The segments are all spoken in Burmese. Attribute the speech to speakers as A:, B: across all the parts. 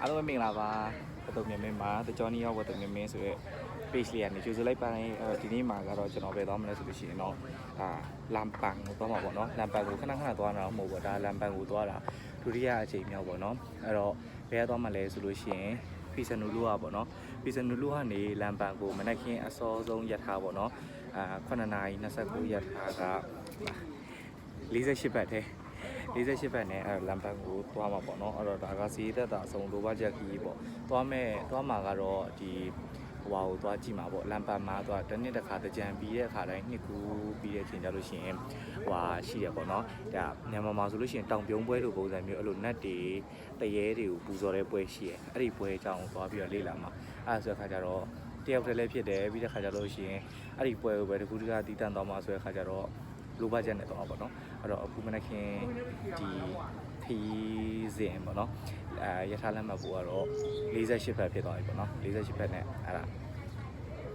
A: အားလုံးပဲမင်္ဂလာပါဘတုံမြင်မင်းမှာတကြောနီရောက်ဘတုံမြင်မင်းဆိုရဲ page လေးကနေကြိုဆိုလိုက်ပါတယ်အဲ့တော့ဒီနေ့မှာကတော့ကျွန်တော်ပဲသွားမလဲဆိုလို့ရှိရင်တော့အာလမ်ပန်ကိုသွားမှာပေါ့နော်လမ်ပန်ကိုခဏခဏသွားတာတော့မဟုတ်ဘူးဒါလမ်ပန်ကိုသွားတာဒုတိယအချိန်မြောက်ပေါ့နော်အဲ့တော့ဘယ်ကသွားမှာလဲဆိုလို့ရှိရင်ဖီဆန်နူလူကပေါ့နော်ဖီဆန်နူလူကနေလမ်ပန်ကိုမနက်ခင်းအစောဆုံးရထားပေါ့နော်အာ9နာရီ29ရထားက48ဘတ်တဲ့ 48ဘက်နဲ့အဲလမ်ပန်ကိုသွားမှာပေါ့နော်အဲ့တော့ဒါကစီးသက်တာအဆုံးလိုဘချက်ကြီးပေါ့သွားမဲ့သွားမှာကတော့ဒီဟိုဟာကိုသွားကြည့်မှာပေါ့လမ်ပန်မှာသွားတစ်နှစ်တစ်ခါတကြံပြီးတဲ့အခါတိုင်းနှစ်ကူပြီးတဲ့အချိန်ကျလို့ရှိရင်ဟိုဟာရှိရပေါ့နော်ဒါမြန်မာမှာဆိုလို့ရှိရင်တောင်ပြုံးပွဲလိုပုံစံမျိုးအဲ့လိုနတ်တွေတရေတွေကိုပူဇော်တဲ့ပွဲရှိရအဲ့ဒီပွဲအကြောင်းကိုသွားပြီးတော့လေ့လာမှာအဲ့ဒါဆိုတဲ့ခါကျတော့တယောက်တည်းလည်းဖြစ်တယ်ပြီးတဲ့ခါကျလို့ရှိရင်အဲ့ဒီပွဲကိုပဲတကူတကတီးတန့်သွားမှာဆိုတဲ့ခါကျတော့ လိုဘချက်နဲ့သွားမှာပေါ့နော်အဲ့တော့အခုမနက်ခင်းဒီခီးစဉ်ပေါ့နော်အဲရထားလက်မှတ်ဖို့ကတော့48ဘက်ဖြစ်သွားပြီပေါ့နော်48ဘက်နဲ့အဲ့ဒါ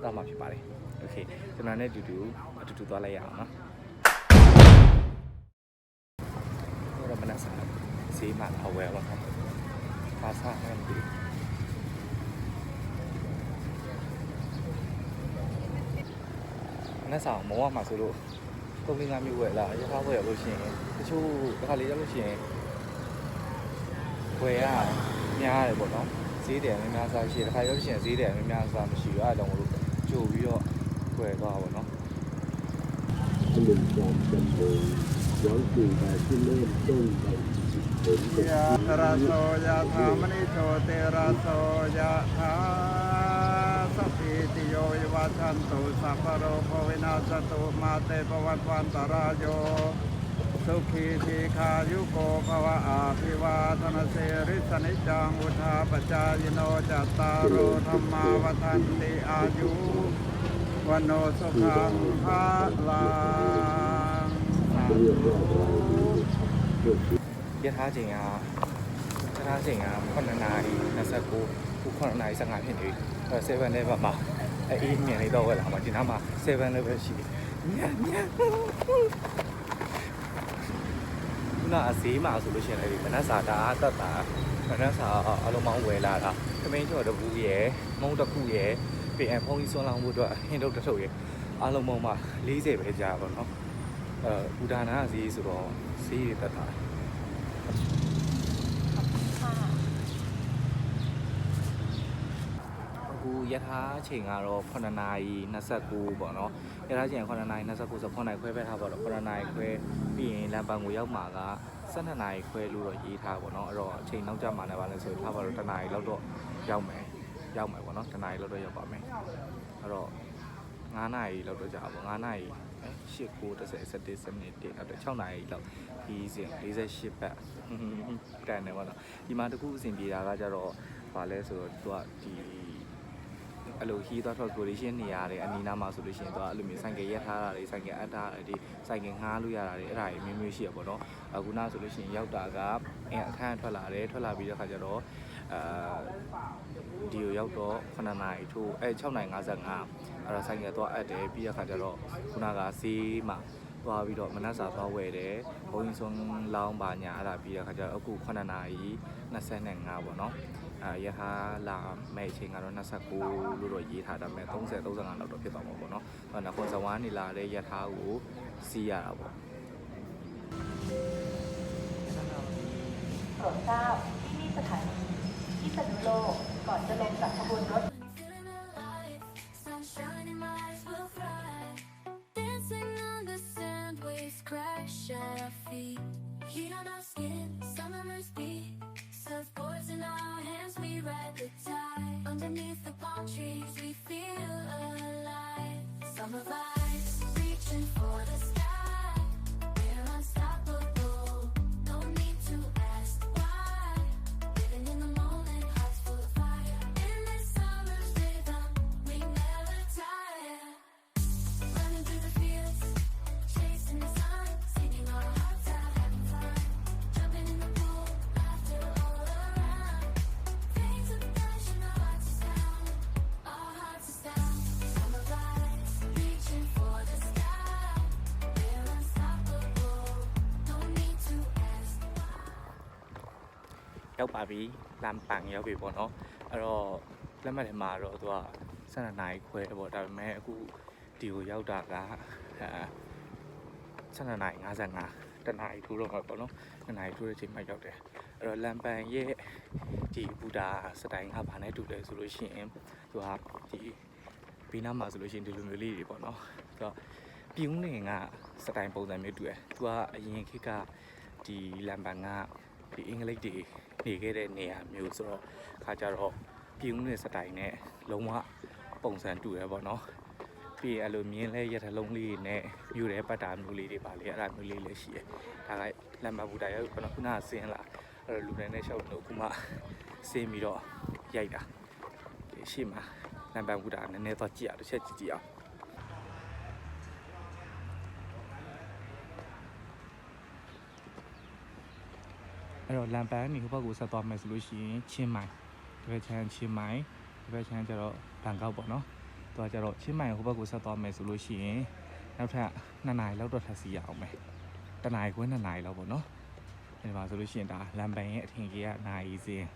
A: တော့မှဖြစ်ပါတယ်โอเคကျွန်တော်နဲ့အတူတူအတူတူသွားလိုက်ရအောင်နော်တော့မနက်စားဈေးမှာအဝယ်ပါครับပါစားနေပြီမနက်စားမောရမှာဆိုလို့ ၃လ၅မျိုးဝယ်လားရထားဝယ်ရလို့ရှိရင်တချို့တစ်ခါလေးရလို့ရှိရင်ဝယ်ရများရတယ်ပေါ့နော်ဈေးတယ်များများစားရှိတယ်တစ်ခါရလို့ရှိရင်ဈေးတယ်များများစားမရှိဘူးအဲ့ဒါကြောင့်မလို့ကြိုပြီးတော့ဝယ်သွားပါ
B: တော့အလုံးစုံတံပေါ်ရောင်းကျင်ပါရှင်လေးတုံးပါယာသရသောယာသမနိသောတေရသောယာသာ ปี
C: ติโยวิวัชันตุสัพพโรโควินาสตุมาเตปวันวันตรายโยสุขีทีขายุโกภวะอาภิวาธนเสริสนิจังอุทาปจายโนจัตตารุธรรมาวทันติอายุวันโนสุขังภาลางยะท้า
B: จริงอะยะท้าจริงอะค
A: นนานาอีนัสกูผู้คนนายสงหารเห็นอีก 7 level မှာအေးမြင်နေတော့ဝယ်လာမှာဒီနားမှာ7 level ရှိတယ်ညညခုနအဈေးမှာဆိုလို့ရှိရင်လည်းမနက်စာတာအသက်တာမနက်စာအလုံးမောင်းဝယ်လာတာသမင်းကျော်တပူရယ်မုံတစ်ခုရယ်ပြင်အဖုံးကြီးဆွမ်းလောင်းဖို့အတွက်ဟင်းထုတ်တစ်ထုပ်ရယ်အလုံးမောင်းမှာ40ပဲကြာပါတော့အဲဘူဒါနာဈေးဆိုတော့ဈေးတွေတက်တာ အခု ရထားချိန်ကတော့9နာရီ29ပေါ့နော်ရထားချိန်က9နာရီ29ဆို9နာရီခွဲပဲထားပါတော့9နာရီခွဲပြီးရင်လမ်းပန်းကိုရောက်မှာက12နာရီခွဲလို့တော့ရေးထားပါတော့အဲ့တော့အချိန်နောက်ကျမှလည်းပါလဲဆိုထားပါတော့1နာရီလောက်တော့ရောက်မယ်ရောက်မယ်ပေါ့နော်1နာရီလောက်တော့ရောက်ပါမယ်အဲ့တော့9နာရီလောက်တော့ကြာပါ9နာရီ8 9 10 17 17အဲ့တော့6နာရီလောက်ပြီးစဉ်48ဘတ်တန်တယ်ပေါ့နော်ဒီမှာတခုအဆင်ပြေတာကကြတော့ဗာလဲဆိုတော့သူကဒီ အဲ့လိုဟီးသွား transportation နေရတယ်အနီးနားမှာဆိုလို့ရှိရင်တော့အဲ့လိုမျိုးဆိုင်ကယ်ရက်ထားတာတွေဆိုင်ကယ်အပ်ထားတာတွေဆိုင်ကယ်ငှားလို့ရတာတွေအဲ့ဒါတွေမျိုးမျိုးရှိရပါတော့အခုနောက်ဆိုလို့ရှိရင်ရောက်တာကအင်းအခန်းထွက်လာတယ်ထွက်လာပြီးတဲ့ခါကျတော့အာဒီကိုရောက်တော့9နာရီထိုးအဲ6နာရီ55အဲ့တော့ဆိုင်ကယ်သွားအပ်တယ်ပြီးတဲ့ခါကျတော့ခုနကဈေးမှာသွားပြီးတော့မနက်စာသွားဝယ်တယ်ဘုံကြီးဆုံးလောင်းပါညာအဲ့ဒါပြီးတဲ့ခါကျတော့အခု9နာရီ25ပေါ့နော် အဲရဟာလာမဲ့အချိန်ကတော့29လို့တော့ရေးထားတာမဲ့30 35လောက်တော့ဖြစ်သွားမှာပေါ့နော်။ဟောနခွန်စဝါနေလာတဲ့ရထားကိုစီးရတာပေါ့
D: โปรดทราบที่นี่สถานีที่สนุโลก ก่อนจะลงจากขบวนรถ
E: Feeling alive, sunshine in my eyes will fly. Dancing on the sand, waves crash at our feet. Heat on our skin, summer's beat. Surfboards
A: ရောက်ပါပြီလမ်းပန်ရောက်ပြီပေါ့နော်အဲ့တော့လက်မှတ်ထဲမှာတော့သူက12နာရီခွဲပေါ့ဒါပေမဲ့အခုဒီကိုရောက်တာကအဲ12နာရီ55တနာရီထိုးတော့မှာပေါ့နော်တနာရီထိုးတဲ့အချိန်မှရောက်တယ်အဲ့တော့လမ်းပန်ရဲ့ဒီဘူတာစတိုင်ကဘာနဲ့တူလဲဆိုလို့ရှိရင်သူကဒီဘီနာမှာဆိုလို့ရှိရင်ဒီလိုမျိုးလေးတွေပေါ့နော်သူကပြုံးနေကစတိုင်ပုံစံမျိုးတူတယ်သူကအရင်ခေတ်ကဒီလမ်းပန်ကဒီအင်္ဂလိပ်တွေ နေခဲ့တဲ့နေရာမျိုးဆိုတော့ခါကြတော့ပြုံးနေစတိုင်နဲ့လုံးဝပုံစံတူတယ်ပေါ့နော်ပြီးရင်အဲ့လိုမြင်းလဲရထလုံးလေးနဲ့မြူတဲ့ပတ်တာမျိုးလေးတွေပါလေအဲ့ဒါမျိုးလေးလည်းရှိတယ်ဒါကလမ်းပန်ဘူတာရောက်ခုနကဆင်းလာအဲ့တော့လူတွေနဲ့ရှောက်လို့ခုမှဆင်းပြီးတော့ရိုက်တာဒီရှိမှာလမ်းပန်ဘူတာနည်းနည်းတော့ကြည့်ရတစ်ချက်ကြည့်ကြည့်အောင် အဲ့တော့လမ်းပန်းနေဟိုဘက်ကိုဆက်သွားမယ်ဆိုလို့ရှိရင်ချင်းမိုင်ဒီဘက်ချမ်းချင်းမိုင်ဒီဘက်ချမ်းကျတော့ဘန်ကောက်ပေါ့နော်သူကကျတော့ချင်းမိုင်ဟိုဘက်ကိုဆက်သွားမယ်ဆိုလို့ရှိရင်နောက်ထပ်2နာရီလောက်တော့ထပ်စီရအောင်မယ်တနာရီခွဲ2နာရီလောက်ပေါ့နော်ဒီမှာဆိုလို့ရှိရင်ဒါလမ်းပန်းရဲ့အထင်ကြီးကနာရီစင်း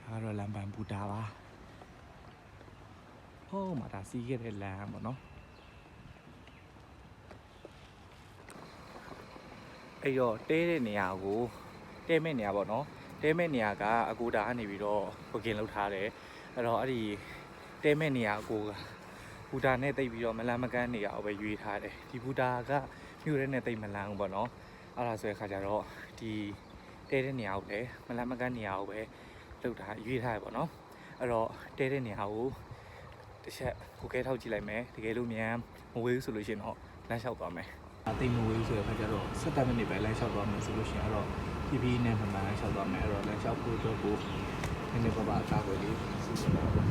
A: ဒါကတော့လမ်းပန်းဘူတာပါဟိုးမှာဒါစီးခဲ့တဲ့လမ်းပေါ့နော် အဲ့တော့တဲတဲ့နေရာကိုတဲမဲ့နေရာပေါ့နော်တဲမဲ့နေရာကအကူတာကနေပြီးတော့ဘကင်လောက်ထားတယ်အဲ့တော့အဲ့ဒီတဲမဲ့နေရာအကူကဘူတာနဲ့တိတ်ပြီးတော့မလန်းမကန်းနေရာကိုပဲရွေးထားတယ်ဒီဘူတာကမြို့ရဲနဲ့တိတ်မလန်းဘူးပေါ့နော်အဲ့ဒါဆိုတဲ့ခါကျတော့ဒီတဲတဲ့နေရာကိုလည်းမလန်းမကန်းနေရာကိုပဲလောက်ထားရွေးထားရပေါ့နော်အဲ့တော့တဲတဲ့နေရာကိုတစ်ချက်ကိုကဲထောက်ကြည့်လိုက်မယ်တကယ်လို့မြန်မဝေးဘူးဆိုလို့ရှိရင်တော့လမ်းလျှောက်သွားမယ် အသိမဝေးဆိုတဲ့ခါကျတော့7မိနစ်ပဲလမ်းလျှောက်သွားမယ်ဆိုလို့ရှိရင်အဲ့တော့ PP နဲ့မှန်မှန်လမ်းလျှောက်သွားမယ်အဲ့တော့လမ်းလျှောက်ဖို့အတွက်ကိုနည်းနည်းပါးပါအကာအကွယ်လေးစီစဉ်ပါတော့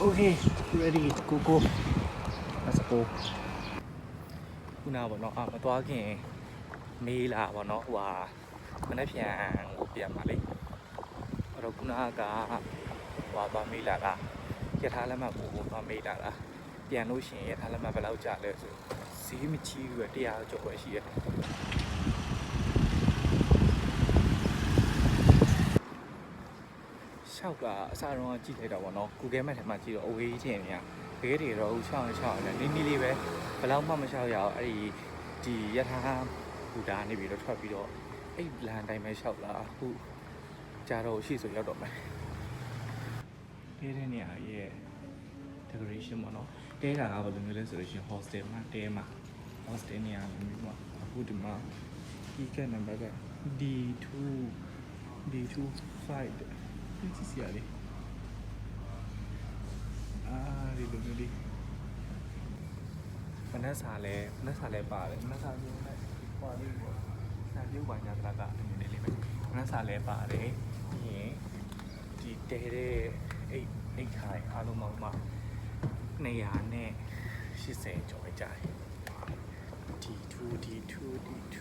A: โอเค ready go go let's go ခုနကပေါ့နော်အာမသွားခင်မေးလာပေါ့နော်ဟိုဟာမနေ့ပြန်ဟိုပြန်ပါလေအဲ့တော့ခုနကဟိုဟာသွားမေးလာတာရထားလက်မှတ်ကိုသွားမေးလာတာပြန်လို့ရှိရင်ရထားလက်မှတ်ဘယ်လောက်ကျလဲဆိုဈေးမကြီးဘူးပဲ100ကျော်ပဲရှိတယ်ရှောက်ကအစားတော့ကြည့်လိုက်တော့ဗောနော် Google Map ထဲမှာကြည့်တော့အဝေးချင်းနေရ ဘဲတွေတော့ရှောက်ရှောက်နေနီးနီးလေးပဲဘယ်လောက်မှမရှောက်ရအောင်အဲ့ဒီဒီရထားဘူတာနေပြီးတော့ထွက်ပြီးတော့အဲ့လန်တိုင်းပဲရှောက်လာအခုကြာတော့ရှိဆိုရောက်တော့မယ်ဘဲတဲ့နေရာရဲ့ decoration ပေါ့နော်တဲတာကဘယ်လိုမျိုးလဲဆိုလို့ရှိရင် hostel မှာတဲမှာ hostel နေရာမျိုးမှာအခုဒီမှာ key card number က D2 D25 ဒီစီရလေး အာဒီလိုမျိုးလေးမနက်စာလဲမနက်စာလဲပါတယ်မနက်စာမျိုးနဲ့ဟောလေးပေါ့စာပြုတ်ပါညာတကအနေနဲ့လေးပဲမနက်စာလဲပါတယ်ပြီးရင်ဒီတဲတဲ့အိတ်အိတ်ခိုင်အားလုံးပေါင်းမှာ200နဲ့80ကျော်ပဲကြာတယ် D2 D2 D2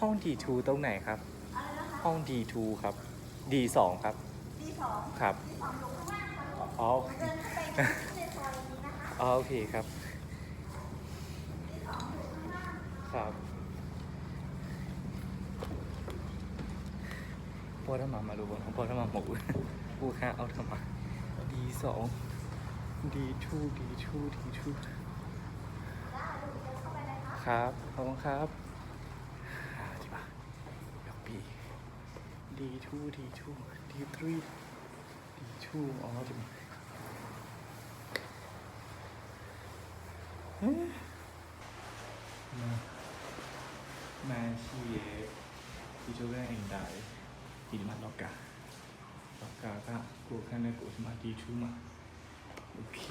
A: ห้อง D2 ตรงไหนครับ ห้อง D2 ครับ D2 ครับ
D: D2
A: ครับ
D: D2 อยู่ข้างล่างค่ะลูก
A: อ๋อ
D: เดินเข้าไปในซอยนี้นะคะ
A: อ๋อโอเคครับ
D: D2 อยู่ข้างล่าง
A: ครับพอถ้ามามาดูบนพอถ้ามาหมูกูค่าเอาทำไมา D2 D2 D2 D2 ครับขอบคุณครับอ่าดีป่ะยก ชู่อ๋อถึงมามาชีเอที่ช่วอร์เองได้ดีมากล็อกกาล็อกกาก็กูแค่ในกูสมาธิชูมาโอเค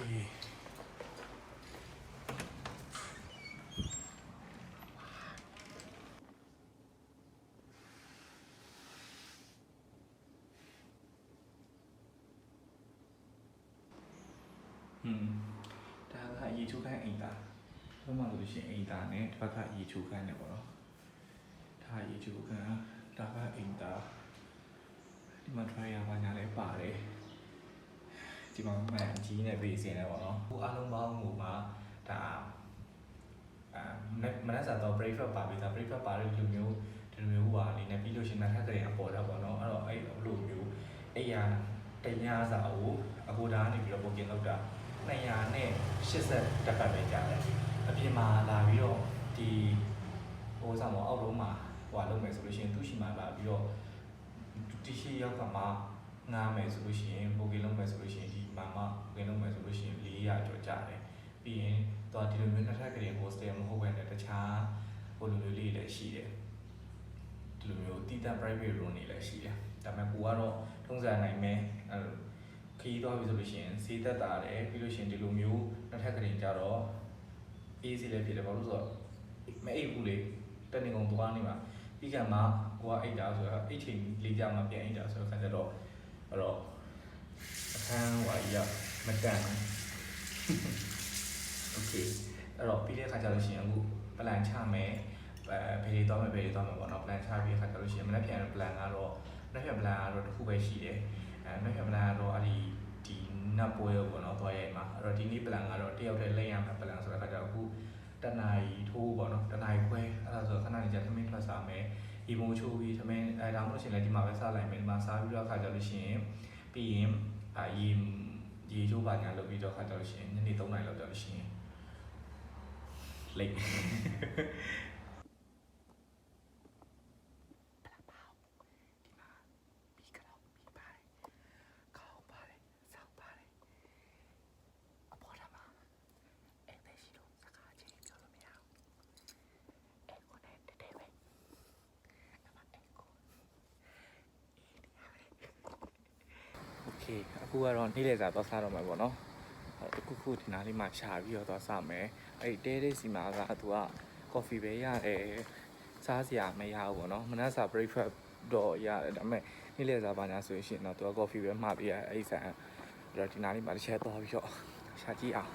A: မ်သားနဲ့တစ်ဖက်ကရေချိုးခန်းနေပေါ့နော်ဒါရေချိုးခန်းဒါကအိမ်သားဒီမှာ dryer ဘာညာလည်းပါတယ်ဒီမှာမှန်အကြီးနဲ့ပေးစင်တယ်ပေါ့နော်ဟိုအားလုံးပေါင်းဟိုမှာဒါအာမနက်မနက်စာတော့ breakfast ပါပြီးသား breakfast ပါတဲ့လူမျိုးဒီလိုမျိုးဟိုအနေနဲ့ပြီးလို့ရှိရင်နောက်ထပ်ကြရင်အပေါ်တော့ပေါ့နော်အဲ့တော့အဲ့လိုမျိုးအဲ့ရတညစာကိုအကိုဒါကနေပြီးတော့ booking လုပ်တာ200နဲ့80တက်ပတ်ပဲကြားတယ်အပြင်မှာလာပြီးတော့ ဒီဟိုဆောင်မအောက်လုံးမှာဟိုလုပ်မယ်ဆိုလို့ရှိရင်သူ့ရှိမှလာပြီးတော့ဒီရှိရောက်ကမှငားမယ်ဆိုလို့ရှိရင် booking လုပ်မယ်ဆိုလို့ရှိရင်ဒီမှာမှ booking လုပ်မယ်ဆိုလို့ရှိရင်400ကျော်ကြတယ်ပြီးရင်တော့ဒီလိုမျိုးနှစ်ထပ်ကလေး hostel မဟုတ်ဘဲနဲ့တခြားဟိုလိုမျိုးလေးလည်းရှိတယ်ဒီလိုမျိုးတည်တံ့ private room တွေလည်းရှိတယ်ဒါပေမဲ့ကိုကတော့ထုံးစံနိုင်မယ်အဲလိုခီးသွားပြီဆိုလို့ရှိရင်စေးသက်တာတယ်ပြီးလို့ရှိရင်ဒီလိုမျိုးနှစ်ထပ်ကလေးကြတော့အေးစီလည်းဖြစ်တယ်ဘာလို့လဲဆိုတော့ မအိပ်ဘူးလေတနေ့ကုန်သွားနေမှာပြီးကမှကိုကအိတ်တာဆိုတော့အိတ်ချိန်လေးကြမှာပြန်အိတ်တာဆိုတော့ခါကျတော့အဲ့တော့အခန်းဟွာကြီးကမတန်ဘူး โอเคအဲ့တော့ပြီးတဲ့ခါကျလို့ရှိရင်အခု plan ချမယ်အဲဘယ်တွေသွားမယ်ဘယ်တွေသွားမယ်ပေါ့နော် plan ချပြီးတဲ့ခါကျလို့ရှိရင်မနေ့ပြန် plan ကတော့မနေ့ပြန် plan ကတော့တစ်ခုပဲရှိတယ်အဲမနေ့ပြန် plan ကတော့အဲ့ဒီဒီနတ်ပွဲပေါ့နော်သွားရိုက်မှာအဲ့တော့ဒီနေ့ plan ကတော့တယောက်တည်းလက်ရမယ် plan ဆိုတဲ့ခါကျတော့အခု တနာရီထိုးပေါ့နော်တနာရီခွဲအဲ့ဒါဆိုခဏနေကြသမင်းထွက်စားမယ်ဒီမိုးချိုးပြီးသမင်းအဲဒါမှမဟုတ်ရှင်လည်းဒီမှာပဲစားလိုက်မယ်ဒီမှာစားပြီးတော့ခါကျလို့ရှိရင်ပြီးရင်အာရေရေချိုးပါညာလုပ်ပြီးတော့ခါကျလို့ရှိရင်ညနေ3နာရီလောက်ကျလို့ရှိရင် late โကေအခုကတော့နေ့လည်စာသွားစားတော့မှာပေါ့နော်အခုခုဒီနားလေးမှာရှာပြီးတော့သွားစားမယ်အဲ့တဲလေးစီမှာကသူကကော်ဖီပဲရတယ်စားစရာမရဘူးပေါ့နော်မနက်စာ breakfast တော့ရတယ်ဒါပေမဲ့နေ့လည်စာဘာညာဆိုရင်တော့သူကကော်ဖီပဲမှာပြီးရအဲ့ဆန်တော့ဒီနားလေးမှာတစ်ချက်သွားပြီးတော့ရှာကြည့်အောင်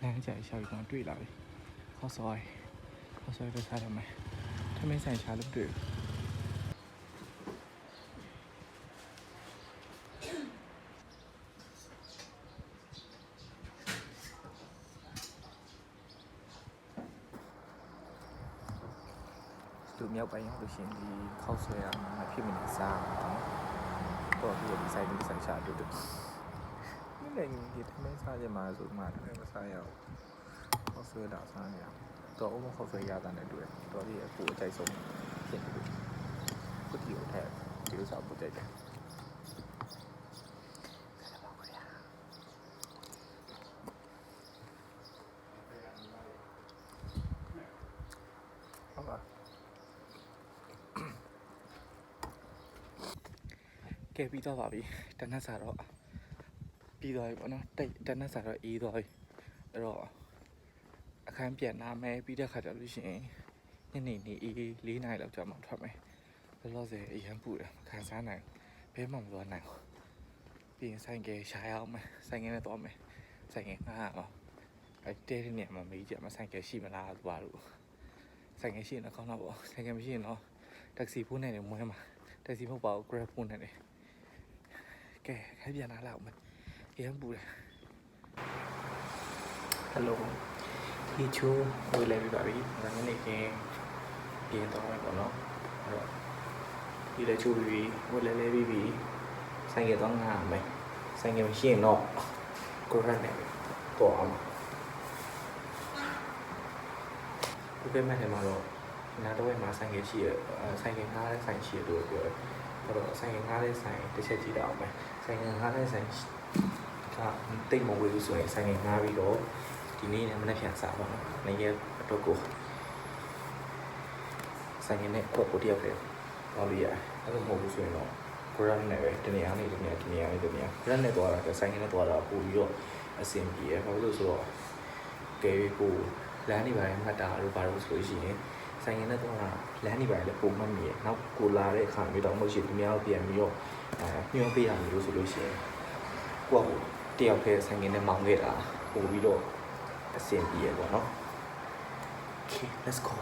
A: လမ်းကြိုင်ရှာပြီးတော့တွေ့လာပြီခေါ်စော်ခေါ်စော်ပဲစားရမယ်ထမင်းဆိုင်ရှာလို့တွေ့ဘူး သူမြောက်ပိုင်းရောက်လို့ရှိရင်ဒီခောက်ဆွဲရမှာမဖြစ်မနေစားအောင်တော့ဒီဒီဆိုင်ဒီဆိုင်ချတူတူဒီလည်းဒီထမင်းစားကြမှာဆိုမှထမင်းမစားရအောင်ခောက်ဆွဲတာစားနေရအောင်တော့အမခောက်ဆွဲရတာနဲ့တွေ့တော့ဒီအပူအကြိုက်ဆုံးဖြစ်နေတယ်ခုတီကိုထည့်ဒီလိုစားပူကြိုက်တယ်ဟုတ်ပါ ကဲပြီးတော့ပါပြီတနက်စာတော့ပြီးသွားပြီပေါ့နော်တိတ်တနက်စာတော့အေးသွားပြီအဲ့တော့အခန်းပြန်လာမယ်ပြီးတဲ့ခါကျလို့ရှိရင်ညနေနေအေး၄နာရီလောက်ကြာမှထွက်မယ်လောလောဆယ်အရန်ပူတယ်မခံစားနိုင်ဘဲမှမသွားနိုင်ဘူးပြီးရင်ဆိုင်ကယ်ရှာရအောင်မယ်ဆိုင်ကယ်နဲ့သွားမယ်ဆိုင်ကယ်ငှားရအောင်အဲ့တဲတဲ့နေရာမှာမေးကြမှာဆိုင်ကယ်ရှိမလားသွားလို့ဆိုင်ကယ်ရှိရင်တော့ကောင်းတော့ပေါ့ဆိုင်ကယ်မရှိရင်တော့တက္ကစီဖုန်းနဲ့နေမွဲမှာတက္ကစီမဟုတ်ပါဘူး Grab ဖုန်းနဲ့နေ ကဲခိုင်းပြန်လာလောက်မယ်အရင်ပူတယ်ဟယ်လိုဒီချိုးဝေးလဲပြပါပြီဒါနဲ့နေကင်းပြင်တော့မယ်ပေါ့နော်အဲ့တော့ဒီလဲချိုးပြီးပြီဝေးလဲလဲပြီးပြီဆိုင်ကတော့ငါမယ်ဆိုင်ကမရှိရင်တော့ကိုရနဲ့တော့အောင်ဒီကိမဲ့ထဲမှာတော့နာတော့မှာဆိုင်ကရှိရဆိုင်ကငါးတဲ့ဆိုင်ရှိရလို့ပြောတယ် အဲ့တော့ဆိုင်ငားတဲ့ဆိုင်တစ်ချက်ကြည့်တော့မယ်ဆိုင်ငားတဲ့ဆိုင်ကတိတ်မဝေးဘူးဆိုရင်ဆိုင်ငားပြီးတော့ဒီနေ့လည်းမနေ့ပြန်စားပါမယ်။နေ့ရက်အတွက်ကိုဆိုင်နဲ့ကွက်ကိုတယောက်တည်းတော့လို့ရတယ်။အဲ့လိုမဟုတ်ဘူးဆိုရင်တော့ grant နဲ့ပဲတနေရာနဲ့တနေရာတနေရာနဲ့တနေရာ grant နဲ့သွားတာဆိုင်နဲ့သွားတာပို့ပြီးတော့အဆင်ပြေရဘာလို့လဲဆိုတော့ကဲကိုလမ်းနေပါတယ်မှတ်တာတို့ဘာလို့ဆိုလို့ရှိရင် ဆိုင်ရင်နဲ့တော့လမ်းနေပါလေပုံမှန်မြည်နောက်ကိုလာတဲ့အခါမျိုးတော့မဟုတ်ရှိသူများပြန်ပြီးတော့အဲညှို့ပေးရမျိုးဆိုလို့ရှိရင်ကိုကတယောက်တည်းဆိုင်ရင်နဲ့မောင်းခဲ့တာပို့ပြီးတော့အဆင်ပြေရပေါ့နော် Okay let's go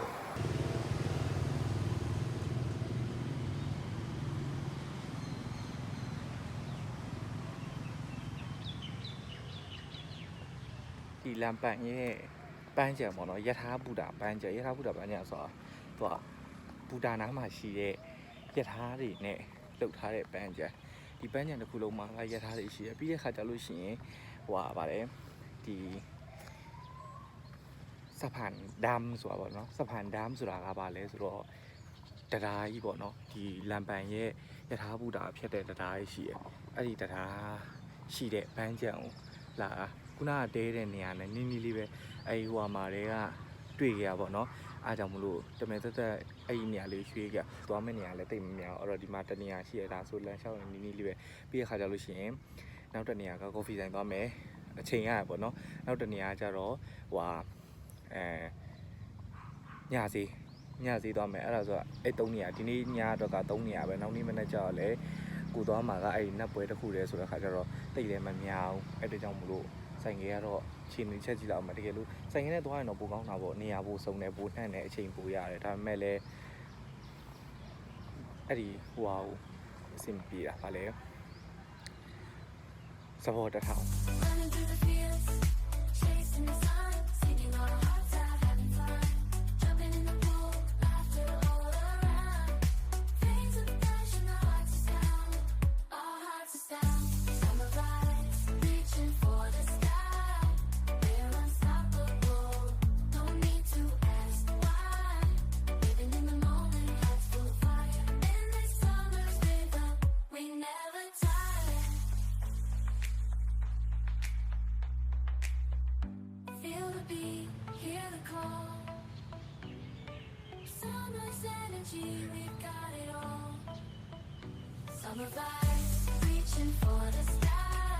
A: ဒီလမ်းပန်းရဲ့ ပန်းကြံပေါ့နော်ယထာဘုဒ္ဓပန်းကြံယထာဘုဒ္ဓပန်းကြံဆိုတာသူကဘုဒ္ဓနာမှာရှိတဲ့ယထာတွေနဲ့လှုပ်ထားတဲ့ပန်းကြံဒီပန်းကြံတစ်ခုလုံးမှာကယထာတွေရှိတယ်ပြီးတဲ့ခါကျလို့ရှိရင်ဟိုဟာပါတယ်ဒီစပန်ဒမ်ဆိုတာပေါ့နော်စပန်ဒမ်ဆိုတာကဘာလဲဆိုတော့တရားကြီးပေါ့နော်ဒီလမ်းပန်းရဲ့ယထာဘုဒ္ဓဖြစ်တဲ့တရားကြီးရှိတယ်အဲ့ဒီတရားရှိတဲ့ပန်းကြံကိုလာတာခုနကတဲတဲ့နေရာနဲ့နင်းနီးလေးပဲ အဲ့ဒီဟိုဟာမှာတွေကတွေ့ကြရပါတော့အားကြောင့်မလို့တမန်သက်သက်အဲ့ဒီနေရာလေးရွှေ့ကြသွားမယ့်နေရာလည်းတိတ်မများဘူးအဲ့တော့ဒီမှာတနေရာရှိရတာဆိုလမ်းလျှောက်နေနီးနီးလေးပဲပြီးရခါကြလို့ရှိရင်နောက်တနေရာကကော်ဖီဆိုင်သွားမယ်အချိန်ရရပေါ့နော်နောက်တနေရာကျတော့ဟိုဟာအဲညစီညစီသွားမယ်အဲ့ဒါဆိုအဲ့၃နေရာဒီနေ့ညတော့က၃နေရာပဲနောက်နေ့မနေ့ကျတော့လည်းကိုသွားမှာကအဲ့ဒီနတ်ပွဲတစ်ခုတည်းဆိုတဲ့ခါကျတော့တိတ်လည်းမများဘူးအဲ့ဒါကြောင့်မလို့ဆိုင်ငယ်ကတော့ ခြေနေချက်ကြည့်လောက်မှတကယ်လို့ဆိုင်ငယ်နဲ့သွားရင်တော့ပိုကောင်းတာပေါ့နေရာပိုစုံတယ်ပိုနှံ့တယ်အချိန်ပိုရတယ်ဒါပေမဲ့လည်းအဲ့ဒီဟိုဟာကိုအဆင်ပြေတာဗာလေစဘောတထောင်
E: Summer vibes, reaching for the sky.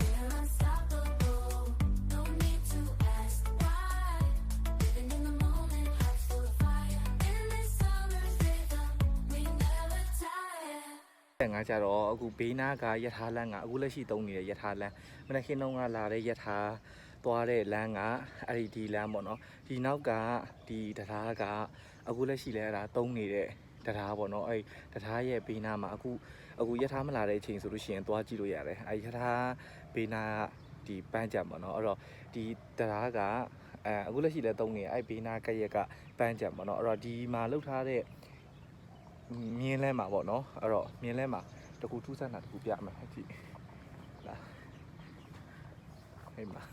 E: We're unstoppable, no need to ask why. Living in the moment, hearts full of fire. In this summer's rhythm, we never tire.
A: တဲ့ငါကြတော့အခုဘေးနားကယထာလန်းကအခုလက်ရှိတုံးနေတဲ့ယထာလန်းမနေ့ခင်တုန်းကလာတဲ့ယထာ သွားတဲ့လမ်းကအဲ့ဒီဒီလမ်းပေါ့နော်ဒီနောက်ကဒီတရားကအခုလက်ရှိလဲအဲ့ဒါတုံးနေတဲ့တရားပေါ့နော်အဲ့တရားရဲ့ဘေးနားမှာအခုအခုယထာမလာတဲ့အချိန်ဆိုလို့ရှိရင်သွားကြည့်လို့ရတယ်အဲ့ယထာဘေးနားကဒီပန်းကြံပေါ့နော်အဲ့တော့ဒီတရားကအဲအခုလက်ရှိလဲတုံးနေအဲ့ဘေးနားကရက်ကပန်းကြံပေါ့နော်အဲ့တော့ဒီမှာလှုပ်ထားတဲ့မြင်းလဲမှာပေါ့နော်အဲ့တော့မြင်းလဲမှာတကူထူးဆန်းတာတကူပြမယ်ကြည့်လာဟေးမှာမြ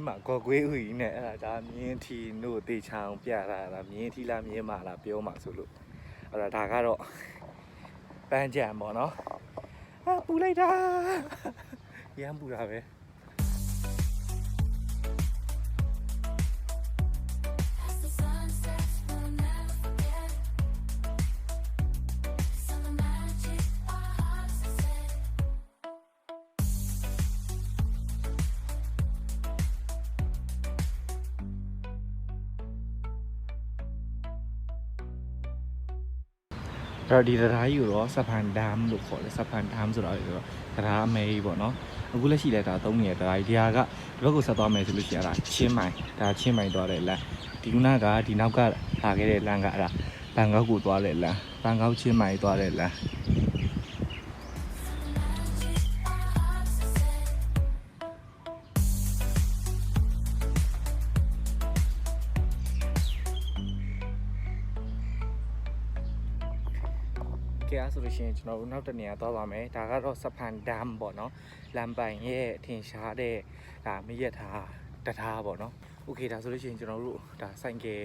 A: င်းမှာကော်ကွေးဥကြီးနဲ့အဲ့ဒါဒါမြင်းထီတို့တေချောင်ပြတာဒါမြင်းထီလားမြင်းမာလားပြောမှာဆိုလို့အဲ့ဒါဒါကတော့ပန်းကြံပေါ့နော်အာပူလိုက်တာရမ်းပူတာပဲ အဲ့တော့ဒီတရားကြီးကိုတော့စပန်ဒမ်လို့ခေါ်တယ်စပန်ဒမ်ဆိုတာလေဆိုတော့တရားအမေကြီးပေါ့နော်အခုလက်ရှိလဲဒါသုံးနေတဲ့တရားကြီးဒီဟာကဒီဘက်ကိုဆက်သွားမယ်ဆိုလို့ရှိရင်အဲ့ဒါချင်းမိုင်ဒါချင်းမိုင်သွားတဲ့လမ်းဒီကုနာကဒီနောက်ကလာခဲ့တဲ့လမ်းကအဲ့ဒါဘန်ကောက်ကိုသွားတဲ့လမ်းဘန်ကောက်ချင်းမိုင်သွားတဲ့လမ်း လို့ရှိရင်ကျွန်တော်တို့နောက်တစ်နေရာသွားပါမယ်ဒါကတော့စပန်ဒမ်ပေါ့နော်လမ်းပိုင်ရဲ့အထင်ရှားတဲ့ဒါမရက်ထားတထားပေါ့နော်โอเคဒါဆိုလို့ရှိရင်ကျွန်တော်တို့ဒါဆိုင်ကယ်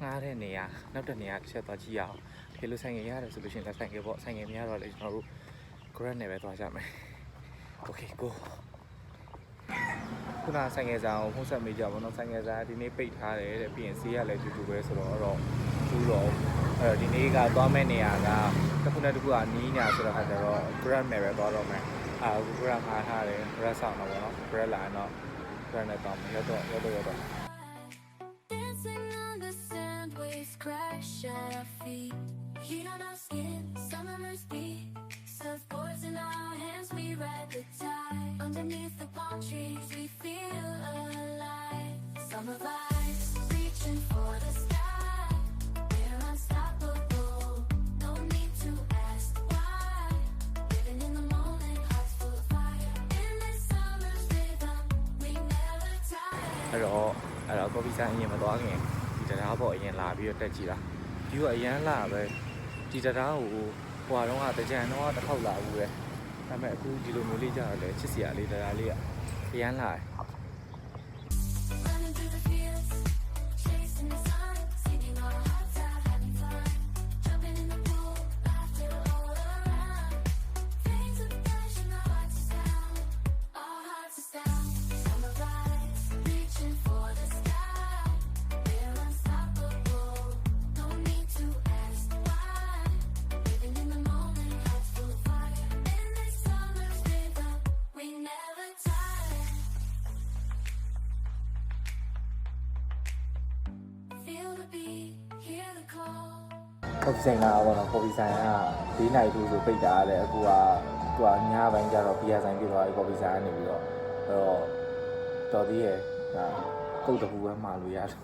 A: ငှားတဲ့နေရာနောက်တစ်နေရာတစ်ချက်သွားကြည့်ရအောင်တကယ်လို့ဆိုင်ကယ်ရတယ်ဆိုလို့ရှိရင်လည်းဆိုင်ကယ်ပေါ့ဆိုင်ကယ်မရတော့လေကျွန်တော်တို့ Grand နဲ့ပဲသွားကြမယ်โอเค go ခုနဆိုင်ငယ်စားကိုဖုန်းဆက်မေးကြပါတော့ဆိုင်ငယ်စားဒီနေ့ပိတ်ထားတယ်တဲ့ပြီးရင်ဆေးရလည်းတူတူပဲဆိုတော့တော့ကျူးတော့ အဲ့တော့ဒီနေ့ကသွားမဲ့နေရာကတစ်ခုနဲ့တစ်ခုကနီးညာဆိုတော့ဟာတော့ grad မဲ့ပဲသွားတော့မယ်အာ grad ငါထားတယ် grad ဆောင်တော့ဗောနော် grad လာတော့ grad နဲ့သွားမယ်ရတော့ရတော့ရတော့
E: Dancing on the sand waves crash at our feet Heat on our skin, summer must be Surfboards in our hands, we ride the tide Underneath the palm trees, we feel alive Summer vibe
A: အဲ့တော့အဲ့တော့ကော်ဖီဆိုင်အရင်မသွားခင်ဒီတရားပေါ်အရင်လာပြီးတော့တက်ကြည့်တာဒီကအရန်လာပဲဒီတရားကိုဟိုကတော့ကတကြံတော့တစ်ခေါက်လာဘူးပဲဒါပေမဲ့အခုဒီလိုမျိုးလေးကြတော့လေချစ်စရာလေးတရားလေးကအရန်လာတယ် ဆိုင်က၄နိုင်တူဆိုပိတ်တာလေအခုကသူကညပိုင်းကျတော့ဘီယာဆိုင်ပြသွားပြီကော်ဖီဆိုင်ကနေပြီးတော့အဲ့တော့တော်သေးရဲ့ဒါကုတ်တပူပဲမှာလို့ရတယ်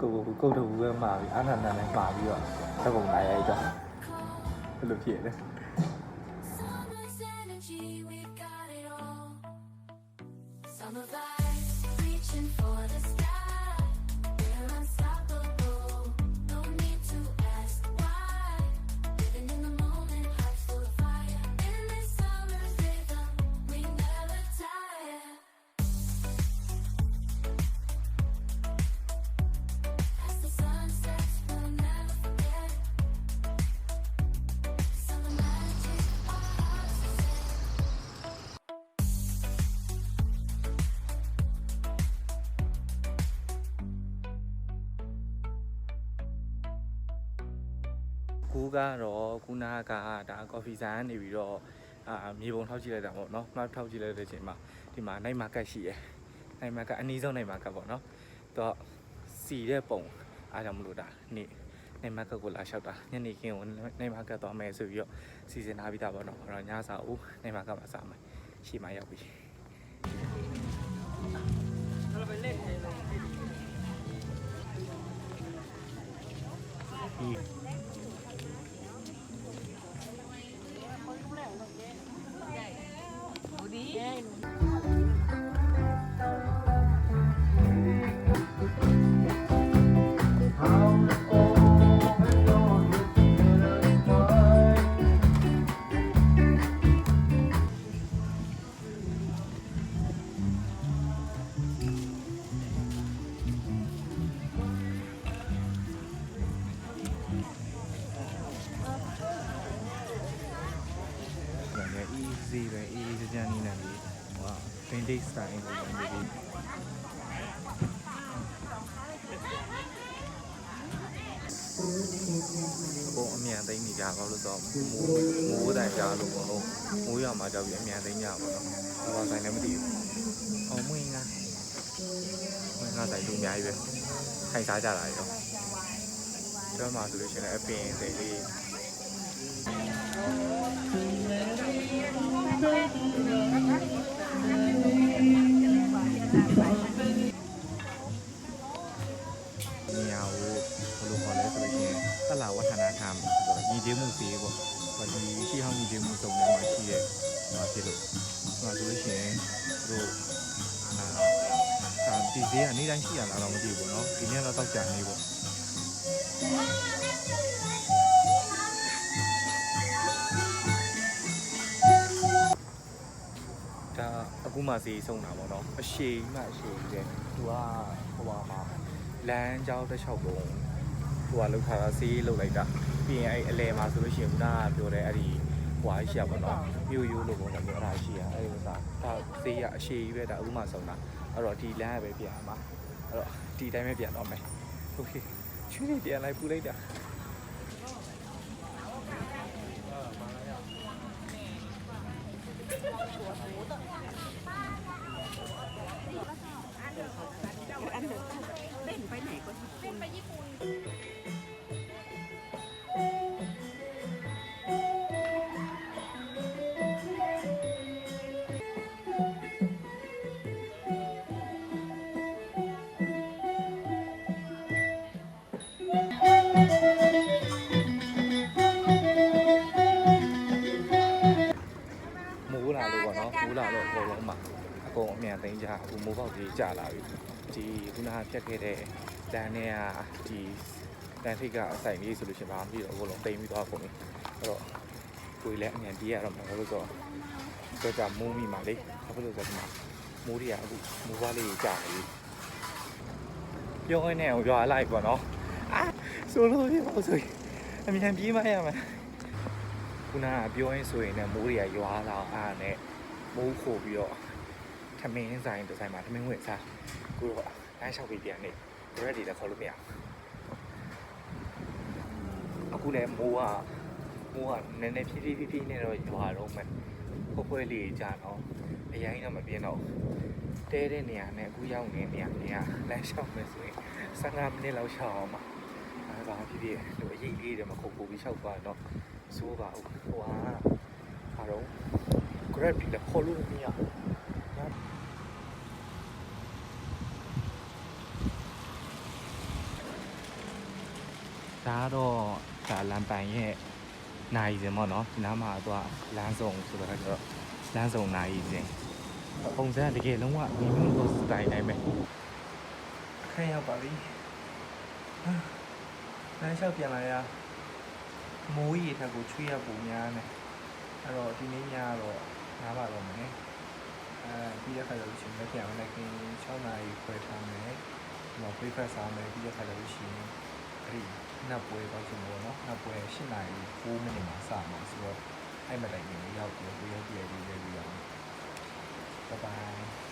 A: ကုတ်ကုတ်ကုတ်တပူပဲမှာပြီးအာနာနာနဲ့မှာပြီးတော့ဓာတ်ပုံလာရိုက်တော့ဘယ်လိုဖြစ်လဲ ကူကတော့ခုနကဒါကော်ဖီဆိုင်ကနေပြီးတော့အာမြေပုံထောက်ကြည့်လိုက်တာပေါ့နော်မှတ်ထောက်ကြည့်လိုက်တဲ့အချိန်မှာဒီမှာနိုင်မာကတ်ရှိရယ်နိုင်မာကတ်အနည်းဆုံးနိုင်မာကတ်ပေါ့နော်တော့စီတဲ့ပုံအားကြောင့်မလို့ဒါနေ့နိုင်မာကတ်ကိုလာလျှောက်တာညနေခင်းကိုနိုင်မာကတ်သွားမယ်ဆိုပြီးတော့စီစဉ်ထားပြီးသားပေါ့နော်အဲ့တော့ညစာဦးနိုင်မာကတ်မှာစားမယ်ရှေ့မှာရောက်ပြီဒါ ရွာမှာကြောက်ပြီးအမြန်သိမ်းကြပါတော့ဘာဆိုင်လည်းမသိဘူး။အော်မွေးငါမွေးငါဆိုင်လူအများကြီးပဲခိုင်စားကြတာရောကျွန်တော်မှဆိုလို့ရှိရင်လည်းအပင်စိတ်လေးနေ ကနေတိုင်းရှိရလားတော့မသိဘူးเนาะဒီနေ့တော့တောက်ကြနေပေါ့ဒါအခုမှစီဆုံးတာပေါ့เนาะအရှိန်မှအရှိန်ကြီးတယ်သူကဟိုပါမှာလမ်းကြောင်းတစ်လျှောက်လုံးဟိုကလောက်ထားတာစီးလောက်လိုက်တာပြီးရင်အဲ့အလဲမှာဆိုလို့ရှိရင်ခုနကပြောတဲ့အဲ့ဒီဟွာရှိရပါတော့မြို့ရိုးလို့ပေါ့နော်ပြောတာရှိရအဲ့ဒီဥစ္စာဒါစီးရအရှိန်ကြီးပဲဒါအခုမှဆုံးတာ အဲ့တော့ဒီလမ်းကပဲပြန်မှာအဲ့တော့ဒီတိုင်းပဲပြန်တော့မယ်โอเคချွေးနေပြန်လိုက်ပူလိုက်တာ မိုးလာလို့ပေါ့နော်မိုးလာလို့ဟို ဖြတ်ခဲ့တဲ့လမ်းထဲကဒီတန်ထိပ်ကအဆိုင်လေးဆိုလို့ရှိရင်ဘာမှမပြီးတော့ဘလုံးတိမ်ပြီးသွားကုန်ပြီအဲ့တော့ကိုယ်လည်းအမြန်ပြေးရတော့မှာဘာလို့ဆိုတော့တော့ကြာမိုးမိမှာလေဘာဖြစ်လို့ဆိုတော့ဒီမှာမိုးတွေကအခုမိုးပွားလေးကြာနေပြီပြောရင်းနဲ့ရွာလိုက်ပေါ့နော်အာဆိုလို့ပြပါဆိုရင်အမြန်ပြေးမရမှာခုနကပြောရင်းဆိုရင်လည်းမိုးတွေကရွာလာအားနဲ့မိုးခိုပြီးတော့ထမင်းဆိုင်တစ်ဆိုင်မှာထမင်းဝင်စားကိုတော့ လမ်းလျှောက်ပြီးပြန်နေကိုရက်ဒီလည်းခေါ်လို့မရဘူးအခုလည်းမိုးကမိုးကနည်းနည်းဖြည်းဖြည်းဖြည်းဖြည်းနဲ့တော့ရွာတော့မယ်ဖွဲဖွဲလေးကြာတော့အရင်တော့မပြင်းတော့တဲတဲ့နေရာနဲ့အခုရောက်နေတဲ့နေရာနေရာလမ်းလျှောက်မယ်ဆိုရင်15မိနစ်လောက်ရှောက်အောင်ပါအဲဒါဖြည်းဖြည်းလူအရေးလေးတွေမခုတ်ပို့ပြီးရှောက်သွားတော့စိုးပါဘူးဟိုဟာဘာတော့ grab ပြီးလည်းခေါ်လို့မရဘူး ကတော့ဒါလမ်းပိုင်ရဲ့နိုင်စင်ပေါ့နော်ဒီနားမှာတော့လမ်းစုံဆိုတော့တော့လမ်းစုံနိုင်စင်ပုံစံကတကယ်လုံးဝမင်းမျိုးလိုစတိုင်တိုင်းပဲခရရောက်ပါပြီဟာလမ်းလျှောက်ပြန်လာရမိုးရီထက်ကိုချွေးရပူများနေအဲ့တော့ဒီနေ့ညတော့နားပါတော့မယ်အဲပြီးတဲ့ခါကျလို့ရှိရင်လည်းပြန်ဝင်လိုက်ကင်း6နာရီခွဲထားမယ်ဒီမှာ breakfast စားမယ်ပြီးတဲ့ခါကျလို့ရှိရင် အဲ့ဒီနောက်ပွဲတော့ကျွန်တော်နော်နောက်ပွဲ8နာရီ9မိနစ်မှာစမှာဆိုတော့အဲ့မတိုင်ခင်ရောက်ပြီးပြီးရောက်ပြီးပြီးပြီးအောင် bye bye